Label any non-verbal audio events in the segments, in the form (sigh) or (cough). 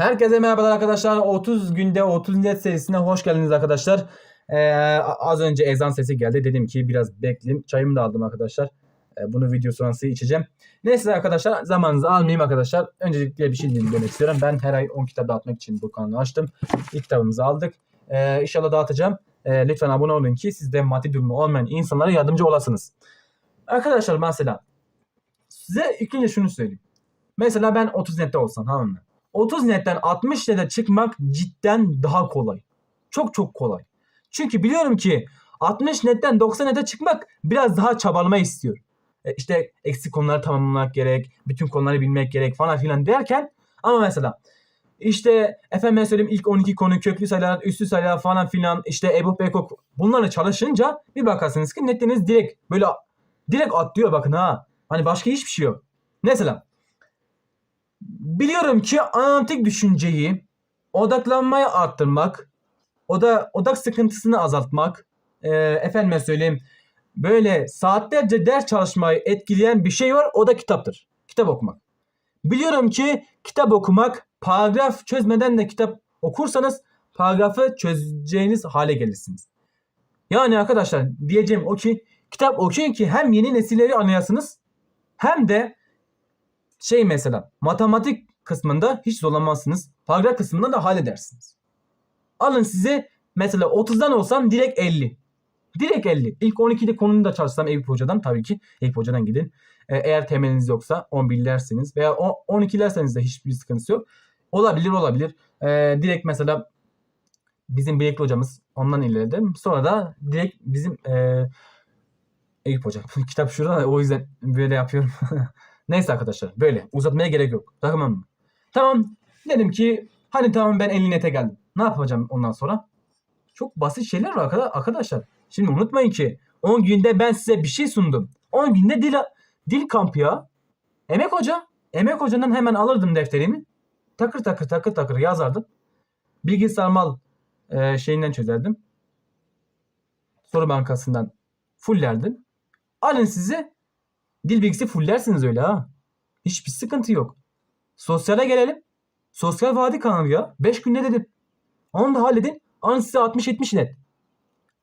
Herkese merhabalar arkadaşlar. 30 günde 30 net serisine hoş geldiniz arkadaşlar. Ee, az önce ezan sesi geldi. Dedim ki biraz bekleyeyim. Çayımı da aldım arkadaşlar. Ee, bunu video sonrası içeceğim. Neyse arkadaşlar zamanınızı almayayım arkadaşlar. Öncelikle bir şey demek istiyorum. Ben her ay 10 kitap dağıtmak için bu kanalı açtım. İlk kitabımızı aldık. Ee, inşallah dağıtacağım. Ee, lütfen abone olun ki siz de maddi durumu olmayan insanlara yardımcı olasınız. Arkadaşlar mesela size ilk önce şunu söyleyeyim. Mesela ben 30 nette olsam tamam mı? 30 netten 60 nete çıkmak cidden daha kolay. Çok çok kolay. Çünkü biliyorum ki 60 netten 90 nete çıkmak biraz daha çabalama istiyor. E, İşte eksik konuları tamamlamak gerek, bütün konuları bilmek gerek falan filan derken ama mesela işte efendim söyleyeyim ilk 12 konu köklü sayılar, üstü sayılar falan filan işte Ebu Bekok bunlarla çalışınca bir bakarsınız ki netleriniz direkt böyle direkt atlıyor bakın ha. Hani başka hiçbir şey yok. Mesela biliyorum ki analitik düşünceyi odaklanmayı arttırmak, oda, odak sıkıntısını azaltmak, e, efendime söyleyeyim böyle saatlerce ders çalışmayı etkileyen bir şey var o da kitaptır. Kitap okumak. Biliyorum ki kitap okumak paragraf çözmeden de kitap okursanız paragrafı çözeceğiniz hale gelirsiniz. Yani arkadaşlar diyeceğim o ki kitap okuyun ki hem yeni nesilleri anlayasınız hem de şey mesela matematik kısmında hiç zorlanmazsınız. Paragraf kısmında da halledersiniz. Alın size mesela 30'dan olsam direkt 50. Direkt 50. İlk 12'de konuyu da çalışsam Eyüp Hoca'dan tabii ki Eyüp Hoca'dan gidin. Ee, eğer temeliniz yoksa 11'lersiniz veya o- 12'lerseniz de hiçbir sıkıntısı yok. Olabilir olabilir. Ee, direkt mesela bizim Bilekli hocamız ondan ilerledim. Sonra da direkt bizim e, Eyüp Hoca. (laughs) Kitap şurada o yüzden böyle yapıyorum. (laughs) Neyse arkadaşlar böyle uzatmaya gerek yok. Tamam mı? Tamam dedim ki hani tamam ben 50 nete geldim. Ne yapacağım ondan sonra? Çok basit şeyler var arkada- arkadaşlar. Şimdi unutmayın ki 10 günde ben size bir şey sundum. 10 günde dil, dil kampı ya. Emek Hoca. Emek Hoca'dan hemen alırdım defterimi. Takır takır takır takır yazardım. Bilgi sarmal e, şeyinden çözerdim. Soru bankasından fullerdim. Alın size dil bilgisi fullersiniz öyle ha. Hiçbir sıkıntı yok. Sosyale gelelim. Sosyal vadi kanalı ya. 5 günde dedim. Onu da halledin. Alın size 60-70 net.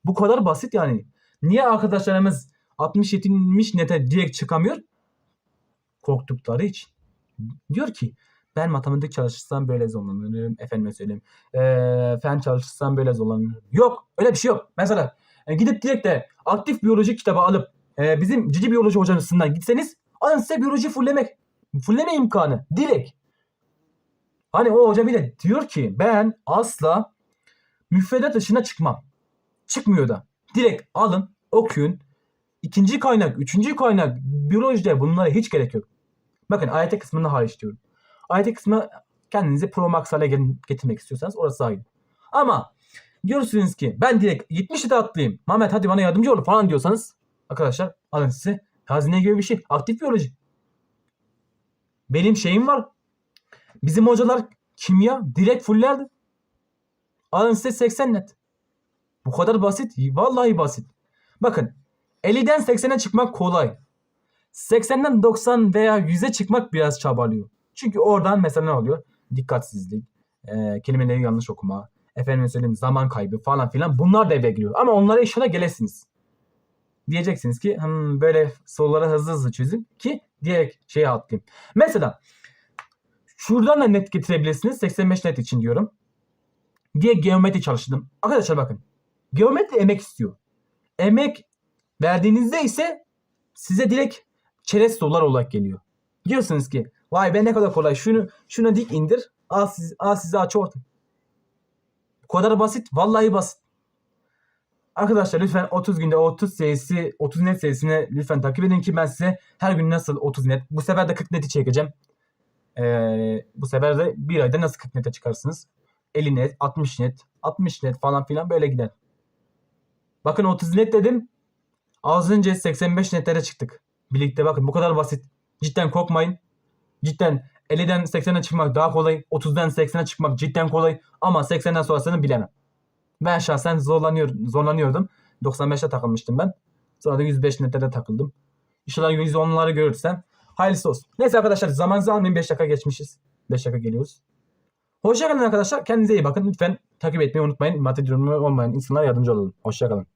Bu kadar basit yani. Niye arkadaşlarımız 60-70 nete direkt çıkamıyor? Korktukları için. Diyor ki ben matematik çalışırsam böyle zorlanırım. Efendime söyleyeyim. Ee, fen çalışırsam böyle zorlanırım. Yok. Öyle bir şey yok. Mesela e, gidip direkt de aktif biyoloji kitabı alıp e, bizim cici biyoloji hocasından gitseniz alın size biyoloji fullemek. Fulleme imkanı. Direkt. Hani o hoca bile diyor ki ben asla müfredat dışına çıkmam. Çıkmıyor da. Direkt alın, okuyun. İkinci kaynak, üçüncü kaynak, biyolojide bunlara hiç gerek yok. Bakın AYT kısmında hariç diyorum. AYT kısmına kendinizi Pro Max hale getirmek istiyorsanız orası ayrı. Ama diyorsunuz ki ben direkt 70'e de atlayayım. Mehmet hadi bana yardımcı ol falan diyorsanız arkadaşlar alın size hazine gibi bir şey. Aktif biyoloji. Benim şeyim var. Bizim hocalar kimya direkt fullerdi. Alın size 80 net. Bu kadar basit. Vallahi basit. Bakın 50'den 80'e çıkmak kolay. 80'den 90 veya 100'e çıkmak biraz çabalıyor. Çünkü oradan mesela ne oluyor? Dikkatsizlik, e, kelimeleri yanlış okuma, efendim söyleyeyim zaman kaybı falan filan bunlar devreye giriyor. Ama onlara inşallah gelesiniz. Diyeceksiniz ki "Hmm, böyle soruları hızlı hızlı çözün ki direkt şeye atlayayım. Mesela şuradan da net getirebilirsiniz. 85 net için diyorum. Diye geometri çalıştım. Arkadaşlar bakın. Geometri emek istiyor. Emek verdiğinizde ise size direkt çerez sorular olarak geliyor. Diyorsunuz ki vay be ne kadar kolay şunu şuna dik indir al, siz, al size aç orta. Bu kadar basit. Vallahi basit. Arkadaşlar lütfen 30 günde 30 serisi 30 net serisini lütfen takip edin ki ben size her gün nasıl 30 net bu sefer de 40 neti çekeceğim. Ee, bu sefer de bir ayda nasıl 40 nete çıkarsınız? 50 net, 60 net, 60 net falan filan böyle gider. Bakın 30 net dedim. Az önce 85 netlere çıktık. Birlikte bakın bu kadar basit. Cidden korkmayın. Cidden 50'den 80'e çıkmak daha kolay. 30'dan 80'e çıkmak cidden kolay. Ama 80'den sonrasını bilemem. Ben şahsen zorlanıyor, zorlanıyordum. 95'e takılmıştım ben. Sonra da 105 netlere takıldım. İnşallah 110'ları görürsem hayırlısı olsun. Neyse arkadaşlar zamanınızı almayın 5 dakika geçmişiz. 5 dakika geliyoruz. Hoşçakalın arkadaşlar. Kendinize iyi bakın. Lütfen takip etmeyi unutmayın. Maddi durumu olmayan insanlara yardımcı olalım. Hoşçakalın.